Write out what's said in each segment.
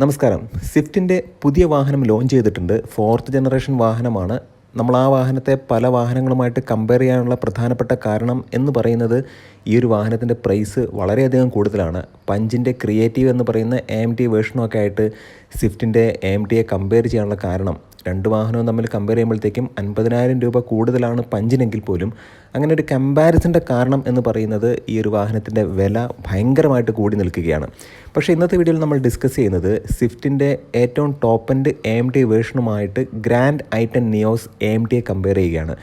നമസ്കാരം. സ്വിഫ്റ്റിന്റെ പുതിയ വാഹനം ലോഞ്ച് ചെയ്തിട്ടുണ്ട്. ഫോർത്ത് ജനറേഷൻ വാഹനമാണ്. നമ്മൾ ആ വാഹനത്തെ പല വാഹനങ്ങളുമായിട്ട് കമ്പയർ ചെയ്യാനുള്ള പ്രധാനപ്പെട്ട കാരണം എന്ന് പറയുന്നത് ഈ ഒരു വാഹനത്തിന്റെ പ്രൈസ് വളരെയധികം കൂടുതലാണ്. പഞ്ചിന്റെ ക്രിയേറ്റീവ് എന്ന് പറയുന്ന എ ടി വേർഷനൊക്കെ ആയിട്ട് സ്വിഫ്റ്റിന്റെ എ എം ടിയെ കമ്പയർ ചെയ്യാനുള്ള കാരണം. രണ്ട് വാഹനവും തമ്മിൽ കമ്പയർ ചെയ്യുമ്പോഴത്തേക്കും അൻപതിനായിരം രൂപ കൂടുതലാണ് പഞ്ചിനെങ്കിൽ പോലും അങ്ങനെ ഒരു കമ്പാരിസന്റെ കാരണം എന്ന് പറയുന്നത് ഈ ഒരു വാഹനത്തിന്റെ വില ഭയങ്കരമായിട്ട് കൂടി നിൽക്കുകയാണ്. പക്ഷേ ഇന്നത്തെ വീഡിയോയിൽ നമ്മൾ ഡിസ്കസ് ചെയ്യുന്നത് സ്വിഫ്റ്റിന്റെ ഏറ്റവും top end A T വേർഷനുമായിട്ട് grand i ten Nios A ടിയെ compare ചെയ്യുകയാണ്.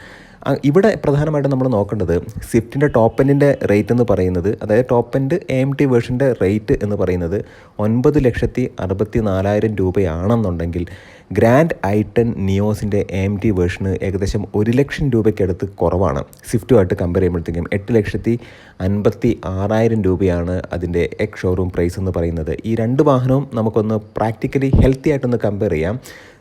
ഇവിടെ പ്രധാനമായിട്ടും നമ്മൾ നോക്കേണ്ടത് സ്വിഫ്റ്റിന്റെ ടോപ്പ് എൻഡിന്റെ റേറ്റ് എന്ന് പറയുന്നത് അതായത് top end A M T വേർഷന്റെ rate എന്ന് പറയുന്നത് ഒൻപത് ലക്ഷത്തി അറുപത്തി നാലായിരം രൂപയാണെന്നുണ്ടെങ്കിൽ ഗ്രാൻഡ് ഐട്ടൺ നിയോസിന്റെ എ ടി വേർഷന് ഏകദേശം ഒരു ലക്ഷം രൂപയ്ക്കടുത്ത് കുറവാണ്. സ്വിഫ്റ്റുമായിട്ട് കമ്പയർ ചെയ്യുമ്പോഴത്തേക്കും എട്ട് ലക്ഷത്തി അൻപത്തി ആറായിരം രൂപയാണ് അതിന്റെ എക്സ് ഷോറൂം പ്രൈസ് എന്ന് പറയുന്നത്. ഈ രണ്ട് വാഹനവും നമുക്കൊന്ന് പ്രാക്ടിക്കലി ഹെൽത്തി ആയിട്ടൊന്ന് കമ്പയർ ചെയ്യാം.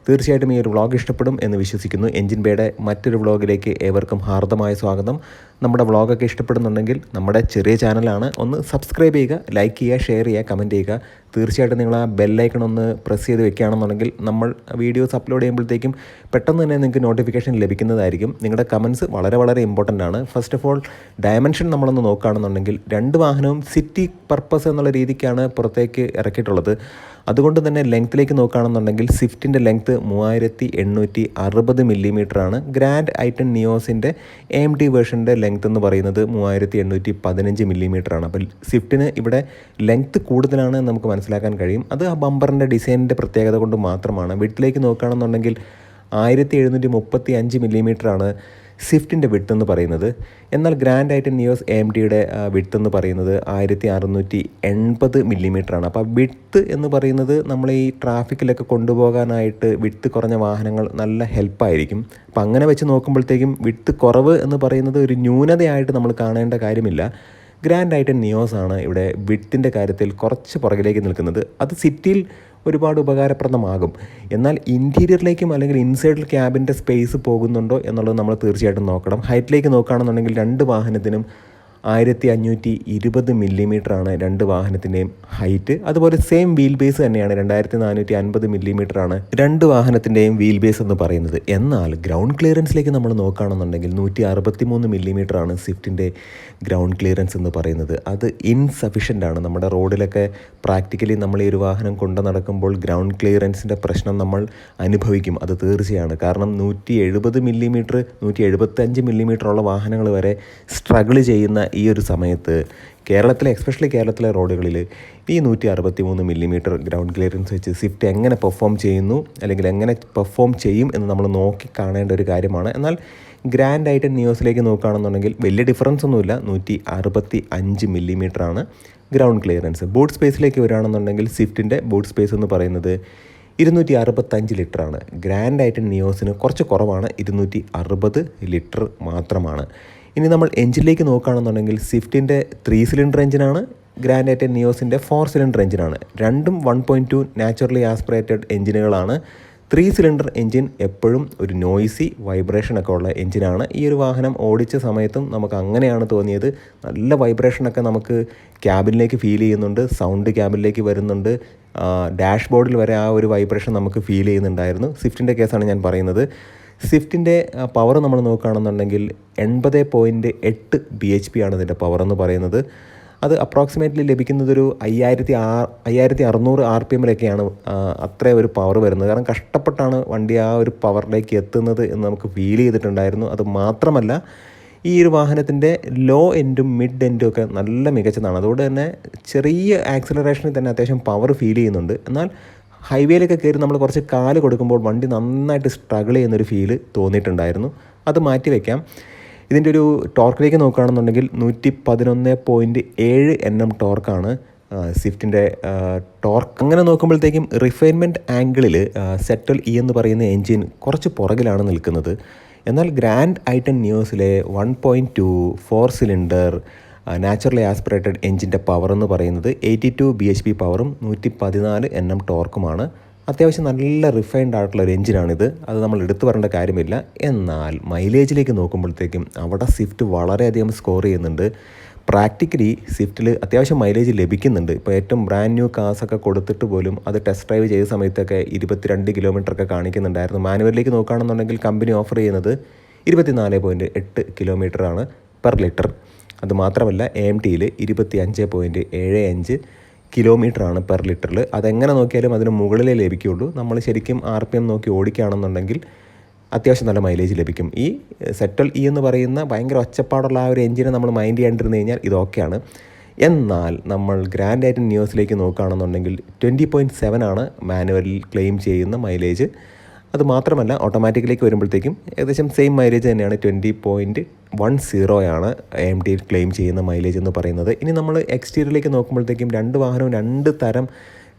തീർച്ചയായിട്ടും ഈ ഒരു വ്ളോഗ് ഇഷ്ടപ്പെടും എന്ന് വിശ്വസിക്കുന്നു. എൻജിൻ ബേയുടെ മറ്റൊരു വ്ളോഗിലേക്ക് ഏവർക്കും ഹാർദമായ സ്വാഗതം. നമ്മുടെ വ്ളോഗൊക്കെ ഇഷ്ടപ്പെടുന്നുണ്ടെങ്കിൽ നമ്മുടെ ചെറിയ ചാനലാണ് ഒന്ന് സബ്സ്ക്രൈബ് ചെയ്യുക ലൈക്ക് ചെയ്യുക ഷെയർ ചെയ്യുക കമന്റ് ചെയ്യുക. തീർച്ചയായിട്ടും നിങ്ങൾ ആ ബെല്ലൈക്കൺ ഒന്ന് പ്രസ് ചെയ്ത് വെക്കുകയാണെന്നുണ്ടെങ്കിൽ നമ്മൾ വീഡിയോസ് അപ്ലോഡ് ചെയ്യുമ്പോഴത്തേക്കും പെട്ടെന്ന് തന്നെ നിങ്ങൾക്ക് നോട്ടിഫിക്കേഷൻ ലഭിക്കുന്നതായിരിക്കും. നിങ്ങളുടെ കമൻസ് വളരെ വളരെ ഇമ്പോർട്ടന്റ് ആണ്. ഫസ്റ്റ് ഓഫ് ഓൾ ഡയമെൻഷൻ നമ്മളൊന്ന് നോക്കുകയാണെന്നുണ്ടെങ്കിൽ രണ്ട് വാഹനവും സിറ്റി പർപ്പസ് എന്നുള്ള രീതിക്കാണ് പുറത്തേക്ക് ഇറക്കിയിട്ടുള്ളത്. അതുകൊണ്ട് തന്നെ ലെങ്ത്തിലേക്ക് നോക്കുകയാണെന്നുണ്ടെങ്കിൽ സ്വിഫ്റ്റിന്റെ ലെങ്ത്ത് മൂവായിരത്തി എണ്ണൂറ്റി അറുപത് മില്ലിമീറ്ററാണ് ഗ്രാൻഡ് ഐറ്റൺ നിയോസിന്റെ എ ടി വേർഷന്റെ ലെങ്ത്ത് എന്ന് പറയുന്നത് മൂവായിരത്തി എണ്ണൂറ്റി പതിനഞ്ച് മില്ലിമീറ്ററാണ് അപ്പോൾ സ്വിഫ്റ്റിന് ഇവിടെ ലെങ്ത്ത് കൂടുതലാണ് നമുക്ക് മനസ്സിലാക്കാൻ കഴിയും. അത് ആ ബമ്പറിന്റെ ഡിസൈനിന്റെ പ്രത്യേകത കൊണ്ട് മാത്രമാണ്. വീട്ടിലേക്ക് നോക്കുകയാണെന്നുണ്ടെങ്കിൽ ആയിരത്തി എഴുന്നൂറ്റി മുപ്പത്തി അഞ്ച് മില്ലിമീറ്ററാണ് സ്വിഫ്റ്റിന്റെ വിട്ട് എന്ന് പറയുന്നത്. എന്നാൽ ഗ്രാൻഡ് ആയിട്ട് നിയോസ് എ ടിയുടെ വിട്ട് എന്ന് പറയുന്നത് ആയിരത്തി അറുന്നൂറ്റി എൺപത് മില്ലിമീറ്ററാണ്. അപ്പോൾ വിട്ട് എന്ന് പറയുന്നത് നമ്മൾ ഈ ട്രാഫിക്കിലൊക്കെ കൊണ്ടുപോകാനായിട്ട് വിട്ട് കുറഞ്ഞ വാഹനങ്ങൾ നല്ല ഹെൽപ്പായിരിക്കും. അപ്പോൾ അങ്ങനെ വെച്ച് നോക്കുമ്പോഴത്തേക്കും വിട്ട് കുറവ് എന്ന് പറയുന്നത് ഒരു ന്യൂനതയായിട്ട് നമ്മൾ കാണേണ്ട കാര്യമില്ല. ഗ്രാൻഡ് ആയിട്ട് നിയോസ് ആണ് ഇവിടെ വിട്ടിന്റെ കാര്യത്തിൽ കുറച്ച് പുറകിലേക്ക് നിൽക്കുന്നത്. അത് സിറ്റിയിൽ ഒരുപാട് ഉപകാരപ്രദമാകും. എന്നാൽ ഇന്റീരിയറിലേക്കും അല്ലെങ്കിൽ ഇൻസൈഡിൽ ക്യാബിന്റെ സ്പേസ് പോകുന്നുണ്ടോ എന്നുള്ളത് നമ്മൾ തീർച്ചയായിട്ടും നോക്കണം. ഹൈറ്റിലേക്ക് നോക്കുകയാണെന്നുണ്ടെങ്കിൽ രണ്ട് വാഹനത്തിനും ആയിരത്തി അഞ്ഞൂറ്റി ഇരുപത് മില്ലിമീറ്ററാണ് രണ്ട് വാഹനത്തിന്റെയും ഹൈറ്റ്. അതുപോലെ സെയിം വീൽ ബേസ് തന്നെയാണ് രണ്ടായിരത്തി നാനൂറ്റി അൻപത് മില്ലിമീറ്ററാണ് രണ്ട് വാഹനത്തിന്റെയും വീൽ ബേസ് എന്ന് പറയുന്നത്. എന്നാൽ ഗ്രൗണ്ട് ക്ലിയറൻസിലേക്ക് നമ്മൾ നോക്കുകയാണെന്നുണ്ടെങ്കിൽ നൂറ്റി അറുപത്തി മൂന്ന് മില്ലിമീറ്ററാണ് സ്വിഫ്റ്റിന്റെ ഗ്രൗണ്ട് ക്ലിയറൻസ് എന്ന് പറയുന്നത്. അത് ഇൻസഫിഷ്യന്റ് ആണ്. നമ്മുടെ റോഡിലൊക്കെ പ്രാക്ടിക്കലി നമ്മൾ ഈ ഒരു വാഹനം കൊണ്ടു നടക്കുമ്പോൾ ഗ്രൗണ്ട് ക്ലിയറൻസിന്റെ പ്രശ്നം നമ്മൾ അനുഭവിക്കും. അത് തീർച്ചയാണ്. കാരണം നൂറ്റി എഴുപത് മില്ലിമീറ്റർ നൂറ്റി എഴുപത്തഞ്ച് മില്ലിമീറ്ററുള്ള വാഹനങ്ങൾ വരെ സ്ട്രഗിൾ ചെയ്യുന്ന ഈ ഒരു സമയത്ത് കേരളത്തിലെ എക്സ്പെഷ്യലി കേരളത്തിലെ റോഡുകളിൽ ഈ നൂറ്റി അറുപത്തി മൂന്ന് മില്ലിമീറ്റർ ഗ്രൗണ്ട് ക്ലിയറൻസ് വെച്ച് സ്വിഫ്റ്റ് എങ്ങനെ പെർഫോം ചെയ്യുന്നു അല്ലെങ്കിൽ എങ്ങനെ പെർഫോം ചെയ്യും എന്ന് നമ്മൾ നോക്കി കാണേണ്ട ഒരു കാര്യമാണ്. എന്നാൽ ഗ്രാൻഡ് ആയിട്ട് ന്യൂസിലേക്ക് നോക്കുകയാണെന്നുണ്ടെങ്കിൽ വലിയ ഡിഫറൻസ് ഒന്നുമില്ല. നൂറ്റി അറുപത്തി അഞ്ച് മില്ലിമീറ്ററാണ് ഗ്രൗണ്ട് ക്ലിയറൻസ് ബൂട്ട് സ്പേസിലേക്ക് വരികയാണെന്നുണ്ടെങ്കിൽ സ്വിഫ്റ്റിന്റെ ബൂട്ട് സ്പേസ് എന്ന് പറയുന്നത് ഇരുന്നൂറ്റി അറുപത്തഞ്ച് ലിറ്ററാണ് ഗ്രാൻഡ് ആയിട്ട് നിയോസിന് കുറച്ച് കുറവാണ്. ഇരുന്നൂറ്റി അറുപത് ലിറ്റർ മാത്രമാണ്. ഇനി നമ്മൾ എഞ്ചിനിലേക്ക് നോക്കുകയാണെന്നുണ്ടെങ്കിൽ സ്വിഫ്റ്റിന്റെ ത്രീ സിലിണ്ടർ എഞ്ചിനാണ് ആയിട്ട് നിയോസിന്റെ ഫോർ സിലിണ്ടർ എഞ്ചിനാണ്. രണ്ടും one point two naturally aspirated എഞ്ചിനുകളാണ്. Three cylinder engine എപ്പോഴും ഒരു നോയ്സി വൈബ്രേഷനൊക്കെ ഉള്ള എഞ്ചിനാണ്. ഈ ഒരു വാഹനം ഓടിച്ച സമയത്തും നമുക്ക് അങ്ങനെയാണ് തോന്നിയത്. നല്ല വൈബ്രേഷനൊക്കെ നമുക്ക് ക്യാബിനിലേക്ക് ഫീൽ ചെയ്യുന്നുണ്ട് സൗണ്ട് ക്യാബിനിലേക്ക് വരുന്നുണ്ട്. ഡാഷ്ബോർഡിൽ വരെ ആ ഒരു വൈബ്രേഷൻ നമുക്ക് ഫീൽ ചെയ്യുന്നുണ്ടായിരുന്നു. സ്വിഫ്റ്റിന്റെ കേസാണ് ഞാൻ പറയുന്നത്. സ്വിഫ്റ്റിന്റെ പവർ നമ്മൾ നോക്കുകയാണെന്നുണ്ടെങ്കിൽ എൺപത് പോയിന്റ് എട്ട് ബി എച്ച് പി ആണ് ഇതിന്റെ പവർ എന്ന് പറയുന്നത്. അത് അപ്രോക്സിമേറ്റ്ലി ലഭിക്കുന്നതൊരു അയ്യായിരത്തി ആ അയ്യായിരത്തി അറുന്നൂറ് ആർ പി എമ്മിലൊക്കെയാണ് അത്ര ഒരു പവർ വരുന്നത്. കാരണം കഷ്ടപ്പെട്ടാണ് വണ്ടി ആ ഒരു പവറിലേക്ക് എത്തുന്നത് എന്ന് നമുക്ക് ഫീൽ ചെയ്തിട്ടുണ്ടായിരുന്നു. അത് മാത്രമല്ല ഈ ഒരു വാഹനത്തിന്റെ ലോ എൻഡും മിഡ് എൻഡും ഒക്കെ നല്ല മികച്ചതാണ്. അതുകൊണ്ട് തന്നെ ചെറിയ ആക്സിലറേഷനിൽ തന്നെ അത്യാവശ്യം പവർ ഫീൽ ചെയ്യുന്നുണ്ട്. എന്നാൽ ഹൈവേയിലൊക്കെ കയറി നമ്മൾ കുറച്ച് കാൽ കൊടുക്കുമ്പോൾ വണ്ടി നന്നായിട്ട് സ്ട്രഗിൾ ചെയ്യുന്നൊരു ഫീൽ തോന്നിയിട്ടുണ്ടായിരുന്നു. അത് മാറ്റി വയ്ക്കാം ഇതിന്റെ ഒരു ടോർക്കിലേക്ക് നോക്കുകയാണെന്നുണ്ടെങ്കിൽ നൂറ്റി പതിനൊന്ന് പോയിന്റ് ഏഴ് എൻ എം ടോർക്കാണ് സ്വിഫ്റ്റിന്റെ ടോർക്ക് അങ്ങനെ നോക്കുമ്പോഴത്തേക്കും റിഫൈൻമെന്റ് ആംഗിളിൽ സെറ്റൽ ഇ എന്ന് പറയുന്ന എൻജിൻ കുറച്ച് പുറകിലാണ് നിൽക്കുന്നത്. എന്നാൽ grand i ten ന്യൂസിലെ one point two four cylinder naturally aspirated എഞ്ചിന്റെ പവർ എന്ന് പറയുന്നത് eighty two B H P പവറും നൂറ്റി പതിനാല് എൻ എം ടോർക്കുമാണ് അത്യാവശ്യം നല്ല റിഫൈൻഡ് ആയിട്ടുള്ള ഒരു എഞ്ചിനാണിത് അത് നമ്മൾ എടുത്തു പറയേണ്ട കാര്യമില്ല. എന്നാൽ മൈലേജിലേക്ക് നോക്കുമ്പോഴത്തേക്കും അവിടെ സ്വിഫ്റ്റ് വളരെയധികം സ്കോർ ചെയ്യുന്നുണ്ട്. പ്രാക്ടിക്കലി സ്വിഫ്റ്റിൽ അത്യാവശ്യം മൈലേജ് ലഭിക്കുന്നുണ്ട്. ഇപ്പോൾ ഏറ്റവും ബ്രാൻഡ് ന്യൂ കാസൊക്കെ കൊടുത്തിട്ട് പോലും അത് ടെസ്റ്റ് ഡ്രൈവ് ചെയ്ത സമയത്തൊക്കെ ഇരുപത്തിരണ്ട് കിലോമീറ്റർ ഒക്കെ കാണിക്കുന്നുണ്ടായിരുന്നു. മാനുവലിലേക്ക് നോക്കുകയാണെന്നുണ്ടെങ്കിൽ കമ്പനി ഓഫർ ചെയ്യുന്നത് ഇരുപത്തിനാല് പോയിന്റ് എട്ട് കിലോമീറ്ററാണ് പെർ ലിറ്റർ അത് മാത്രമല്ല എ എം ടിയിൽ ഇരുപത്തി അഞ്ച് പോയിന്റ് ഏഴ് അഞ്ച് കിലോമീറ്ററാണ് പെർ ലിറ്ററിൽ അതെങ്ങനെ നോക്കിയാലും അതിന് മുകളിലേ ലഭിക്കുകയുള്ളൂ നമ്മൾ ശരിക്കും ആർ പി എം നോക്കി ഓടിക്കുകയാണെന്നുണ്ടെങ്കിൽ അത്യാവശ്യം നല്ല മൈലേജ് ലഭിക്കും. ഈ സെറ്റൽ ഇ എന്ന് പറയുന്ന ഭയങ്കര ഒച്ചപ്പാടുള്ള ആ ഒരു എഞ്ചിനെ നമ്മൾ മൈൻഡ് ചെയ്യാണ്ടിരുന്നു കഴിഞ്ഞാൽ ഇതൊക്കെയാണ് എന്നാൽ നമ്മൾ ഗ്രാൻഡ് ആയിട്ട് ന്യൂസിലേക്ക് നോക്കുകയാണെന്നുണ്ടെങ്കിൽ ട്വന്റി പോയിന്റ് സെവൻ ആണ് മാനുവലിൽ ക്ലെയിം ചെയ്യുന്ന മൈലേജ് അത് മാത്രമല്ല ഓട്ടോമാറ്റിക്കിലേക്ക് വരുമ്പോഴത്തേക്കും ഏകദേശം സെയിം മൈലേജ് തന്നെയാണ് ട്വന്റി പോയിന്റ് വൺ ആണ് എം ടി ക്ലെയിം ചെയ്യുന്ന മൈലേജ് എന്ന് പറയുന്നത്. ഇനി നമ്മൾ എക്സ്റ്റീരിയറിലേക്ക് നോക്കുമ്പോഴത്തേക്കും രണ്ട് വാഹനവും രണ്ട് തരം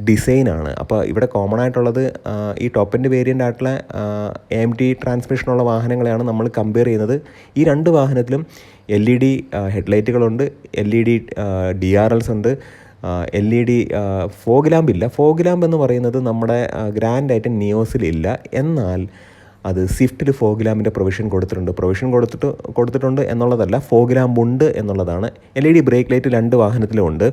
ഡിസൈനാണ്. അപ്പോൾ ഇവിടെ കോമൺ ആയിട്ടുള്ളത് ഈ ടോപ്പ് എൻഡ് വേരിയന്റ് ആയിട്ടുള്ള എം ടി ട്രാൻസ്മിഷനുള്ള വാഹനങ്ങളെയാണ് നമ്മൾ കമ്പയർ ചെയ്യുന്നത്. ഈ രണ്ട് വാഹനത്തിലും L E D ഹെഡ്ലൈറ്റുകളുണ്ട് L E D D R Ls ഉണ്ട് L E D fog lamp ഇല്ല. ഫോഗ് ലാമ്പ് എന്ന് പറയുന്നത് നമ്മുടെ ഗ്രാൻഡ് ആയിട്ട് നിയോസിലില്ല എന്നാൽ അത് സ്വിഫ്റ്റിൽ ഫോഗ്രാമിന്റെ പ്രൊവിഷൻ കൊടുത്തിട്ടുണ്ട്. പ്രൊവിഷൻ കൊടുത്തിട്ട് കൊടുത്തിട്ടുണ്ട് എന്നുള്ളതല്ല ഫോഗ്രാം ഉണ്ട് എന്നുള്ളതാണ്. L E D brake light രണ്ട് വാഹനത്തിലും ഉണ്ട്.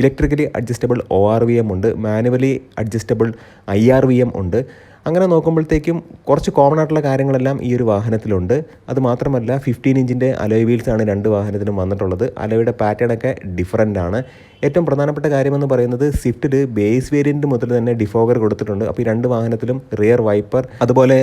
Electrically adjustable O R V M ഉണ്ട്. Manually adjustable I R V M ഉണ്ട്. അങ്ങനെ നോക്കുമ്പോഴത്തേക്കും കുറച്ച് കോമൺ ആയിട്ടുള്ള കാര്യങ്ങളെല്ലാം ഈ ഒരു വാഹനത്തിലുണ്ട്. അത് മാത്രമല്ല ഫിഫ്റ്റീൻ ഇഞ്ചിന്റെ അലോയ് വീൽസാണ് രണ്ട് വാഹനത്തിനും വന്നിട്ടുള്ളത്. അലോയുടെ പാറ്റേണൊക്കെ ഡിഫറന്റ് ആണ്. ഏറ്റവും പ്രധാനപ്പെട്ട കാര്യമെന്ന് പറയുന്നത് സ്വിഫ്റ്റിൽ ബേസ് വേരിയന്റ് മുതൽ തന്നെ ഡിഫോഗർ കൊടുത്തിട്ടുണ്ട്. അപ്പോൾ ഈ രണ്ട് വാഹനത്തിലും റിയർ വൈപ്പർ അതുപോലെ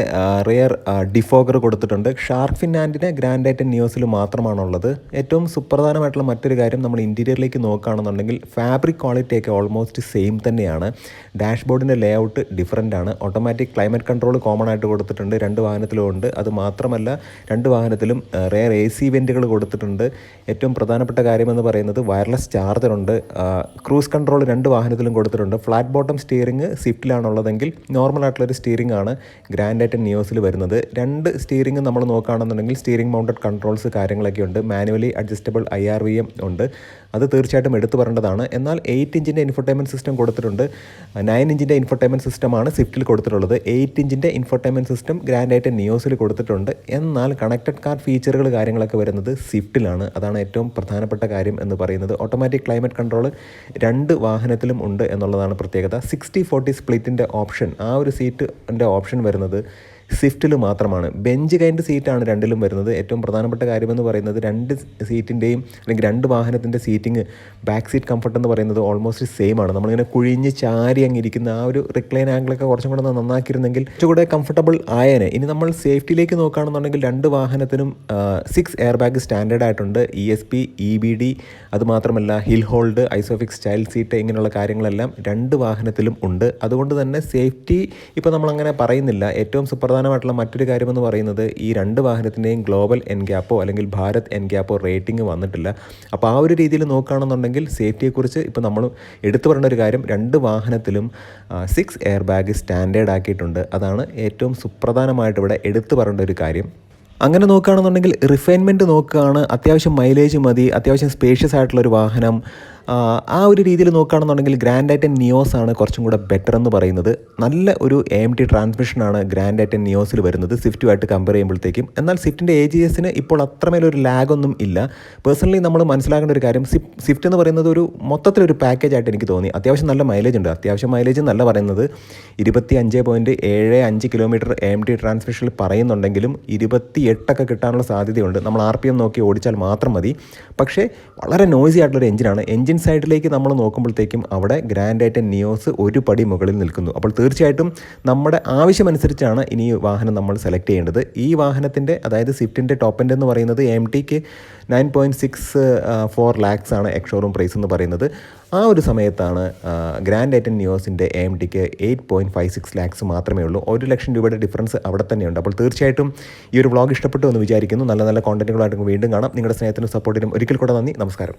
റിയർ ഡിഫോഗർ കൊടുത്തിട്ടുണ്ട്. ഷാർക്ക് ഫിനാൻഡിന് ഗ്രാൻഡ് ഐറ്റൻ ന്യൂസിൽ മാത്രമാണുള്ളത്. ഏറ്റവും സുപ്രധാനമായിട്ടുള്ള മറ്റൊരു കാര്യം നമ്മൾ ഇന്റീരിയറിലേക്ക് നോക്കുകയാണെന്നുണ്ടെങ്കിൽ ഫാബ്രിക് ക്വാളിറ്റി ഒക്കെ ഓൾമോസ്റ്റ് സെയിം തന്നെയാണ്. ഡാഷ്ബോർഡിന്റെ ലേ ഔട്ട് ഡിഫറന്റ് ആണ്. ഓട്ടോമാറ്റിക് ക്ലൈമറ്റ് കൺട്രോൾ കോമൺ ആയിട്ട് കൊടുത്തിട്ടുണ്ട് രണ്ട് വാഹനത്തിലും ഉണ്ട്. അത് മാത്രമല്ല രണ്ട് വാഹനത്തിലും റെയർ എ സി വെന്റുകൾ കൊടുത്തിട്ടുണ്ട്. ഏറ്റവും പ്രധാനപ്പെട്ട കാര്യമെന്ന് പറയുന്നത് വയർലെസ് ചാർജറുണ്ട് ക്രൂസ് കൺട്രോൾ രണ്ട് വാഹനത്തിലും കൊടുത്തിട്ടുണ്ട്. ഫ്ലാറ്റ് ബോട്ടം സ്റ്റിയറിംഗ് സ്വിഫ്റ്റിലാണുള്ളതെങ്കിൽ നോർമൽ ആയിട്ടുള്ളൊരു സ്റ്റിയറിംഗ് ആണ് ഗ്രാൻഡ് ആയിട്ട് നിയോസിൽ വരുന്നത്. രണ്ട് സ്റ്റിയറിംഗ് നമ്മൾ നോക്കുകയാണെന്നുണ്ടെങ്കിൽ സ്റ്റിയറിംഗ് മൗണ്ടഡ് കൺട്രോൾസ് കാര്യങ്ങളൊക്കെ ഉണ്ട് manually adjustable I R V M ഉണ്ട്. അത് തീർച്ചയായിട്ടും എടുത്തു പറയേണ്ടതാണ്. എന്നാൽ എയ്റ്റ് ഇഞ്ചിന്റെ ഇൻഫർടൈൻമെന്റ് സിസ്റ്റം കൊടുത്തിട്ടുണ്ട്. നയൻ ഇഞ്ചിന്റെ ഇൻഫർടൈൻമെന്റ് സിസ്റ്റമാണ് സ്വിഫ്റ്റിൽ കൊടുത്തിട്ടുള്ളത്. എയ്റ്റ് ഇഞ്ചിന്റെ ഇൻഫർടൈൻമെന്റ് സിസ്റ്റം ഗ്രാൻഡ് ആയിട്ട് നിയോസിൽ കൊടുത്തിട്ടുണ്ട്. എന്നാൽ കണക്റ്റഡ് കാർ ഫീച്ചറുകൾ കാര്യങ്ങളൊക്കെ വരുന്നത് സ്വിഫ്റ്റിലാണ് അതാണ് ഏറ്റവും പ്രധാനപ്പെട്ട കാര്യം എന്ന് പറയുന്നത്. ഓട്ടോമാറ്റിക് ക്ലൈമറ്റ് കൺട്രോൾ രണ്ട് വാഹനത്തിലും ഉണ്ട് എന്നുള്ളതാണ് പ്രത്യേകത. സിക്സ്റ്റി ഫോർട്ടി സ്പ്ലിറ്റിന്റെ ഓപ്ഷൻ ആ ഒരു സീറ്റിന്റെ ഓപ്ഷൻ വരുന്നത് സ്വിഫ്റ്റിൽ മാത്രമാണ്. ബെഞ്ച് കൈൻഡ് സീറ്റാണ് രണ്ടിലും വരുന്നത്. ഏറ്റവും പ്രധാനപ്പെട്ട കാര്യമെന്ന് പറയുന്നത് രണ്ട് സീറ്റിന്റെയും അല്ലെങ്കിൽ രണ്ട് വാഹനത്തിന്റെ സീറ്റിംഗ് ബാക്ക് സീറ്റ് കംഫർട്ട് എന്ന് പറയുന്നത് ഓൾമോസ്റ്റ് സെയിം ആണ്. നമ്മളിങ്ങനെ കുഴിഞ്ഞ് ചാരി അങ്ങിരിക്കുന്ന ആ ഒരു റിക്ലൈൻ ആംഗിളൊക്കെ കുറച്ചും കൂടെ നന്നാക്കിയിരുന്നെങ്കിൽ കുറച്ചുകൂടെ കംഫർട്ടബിൾ ആയേനെ. ഇനി നമ്മൾ സേഫ്റ്റിയിലേക്ക് നോക്കുകയാണെന്നുണ്ടെങ്കിൽ രണ്ട് വാഹനത്തിനും സിക്സ് എയർ ബാഗ് സ്റ്റാൻഡേർഡ് ആയിട്ടുണ്ട്. E S P E B D അതുമാത്രമല്ല hill hold isofix child seat ഇങ്ങനെയുള്ള കാര്യങ്ങളെല്ലാം രണ്ട് വാഹനത്തിലും ഉണ്ട്. അതുകൊണ്ട് തന്നെ സേഫ്റ്റി ഇപ്പോൾ നമ്മളങ്ങനെ പറയുന്നില്ല. ഏറ്റവും സുപ്രധാന പ്രധാനമായിട്ടുള്ള മറ്റൊരു കാര്യമെന്ന് പറയുന്നത് ഈ രണ്ട് വാഹനത്തിന്റെയും ഗ്ലോബൽ എൻ ഗ്യാപ്പോ അല്ലെങ്കിൽ ഭാരത് എൻ ഗ്യാപ്പോ റേറ്റിംഗ് വന്നിട്ടില്ല. അപ്പോൾ ആ ഒരു രീതിയിൽ നോക്കുകയാണെന്നുണ്ടെങ്കിൽ സേഫ്റ്റിയെക്കുറിച്ച് ഇപ്പോൾ നമ്മൾ എടുത്തു പറയേണ്ട ഒരു കാര്യം രണ്ട് വാഹനത്തിലും സിക്സ് എയർ ബാഗ് സ്റ്റാൻഡേർഡ് ആക്കിയിട്ടുണ്ട്. അതാണ് ഏറ്റവും സുപ്രധാനമായിട്ട് ഇവിടെ എടുത്തു പറയേണ്ട ഒരു കാര്യം. അങ്ങനെ നോക്കുകയാണെന്നുണ്ടെങ്കിൽ റിഫൈൻമെന്റ് നോക്കുകയാണ്. അത്യാവശ്യം മൈലേജ് മതി. അത്യാവശ്യം സ്പേഷ്യസ് ആയിട്ടുള്ളൊരു വാഹനം. ആ ഒരു രീതിയിൽ നോക്കുകയാണെന്നുണ്ടെങ്കിൽ ഗ്രാൻഡ് ഐറ്റൻ നിയോസ് ആണ് കുറച്ചും കൂടെ ബെറ്റർ എന്ന് പറയുന്നത്. നല്ല ഒരു എം ടി ട്രാൻസ്മിഷനാണ് ഗ്രാൻഡ് ഐറ്റൻ നിയോസിൽ വരുന്നത്. സ്വിഫ്റ്റുമായിട്ട് കമ്പയർ ചെയ്യുമ്പോഴത്തേക്കും. എന്നാൽ സ്വിഫ്റ്റിന്റെ എ ജി എസിന് ഇപ്പോൾ അത്രമേലൊരു ലാഗൊന്നും ഇല്ല. പേഴ്സണലി നമ്മൾ മനസ്സിലാക്കേണ്ട ഒരു കാര്യം സ്വിഫ്റ്റ് എന്ന് പറയുന്നത് ഒരു മൊത്തത്തിലൊരു പാക്കേജ് ആയിട്ട് എനിക്ക് തോന്നി. അത്യാവശ്യം നല്ല മൈലേജ് ഉണ്ട്. അത്യാവശ്യം മൈലേജ് നല്ല പറയുന്നത്. ഇരുപത്തി അഞ്ച് പോയിന്റ് ഏഴ് അഞ്ച് കിലോമീറ്റർ എം ടി ട്രാൻസ്മിഷനിൽ പറയുന്നുണ്ടെങ്കിലും ഇരുപത്തി എട്ടൊക്കെ കിട്ടാനുള്ള സാധ്യതയുണ്ട്. നമ്മൾ ആർ പി എം നോക്കി ഓടിച്ചാൽ മാത്രം മതി. പക്ഷേ വളരെ നോയ്സി ആയിട്ടുള്ളൊരു എഞ്ചിനാണ് എഞ്ചിൻ സൈഡിലേക്ക് നമ്മൾ നോക്കുമ്പോഴത്തേക്കും അവിടെ ഗ്രാൻഡ് ആയിട്ട് നിയോസ് ഒരു പടി മുകളിൽ നിൽക്കുന്നു. അപ്പോൾ തീർച്ചയായിട്ടും നമ്മുടെ ആവശ്യമനുസരിച്ചാണ് ഇനി വാഹനം നമ്മൾ സെലക്ട് ചെയ്യേണ്ടത്. ഈ വാഹനത്തിന്റെ അതായത് സ്വിഫ്റ്റിന്റെ ടോപ്പ് എൻഡ് എന്ന് പറയുന്നത് M tick nine point six four lakhs ആണ് എക്ഷോറൂം പ്രൈസ് എന്ന് പറയുന്നത്. ആ ഒരു സമയത്താണ് ഗ്രാൻഡ് ഐറ്റൻ നിയോസിന്റെ M tick eight point five six lakhs മാത്രമേ ഉള്ളൂ. ഒരു ലക്ഷം രൂപയുടെ ഡിഫറൻസ് അവിടെ തന്നെയുണ്ട്. അപ്പോൾ തീർച്ചയായിട്ടും ഈ ഒരു വ്ളോഗ് ഇഷ്ടപ്പെട്ടു എന്ന് വിചാരിക്കുന്നു. നല്ല നല്ല കോണ്ടന്റുകളായിട്ട് വീണ്ടും കാണാം. നിങ്ങളുടെ സ്നേഹത്തിനും സപ്പോർട്ടിനും ഒരിക്കൽ കൂടെ നന്ദി. നമസ്കാരം.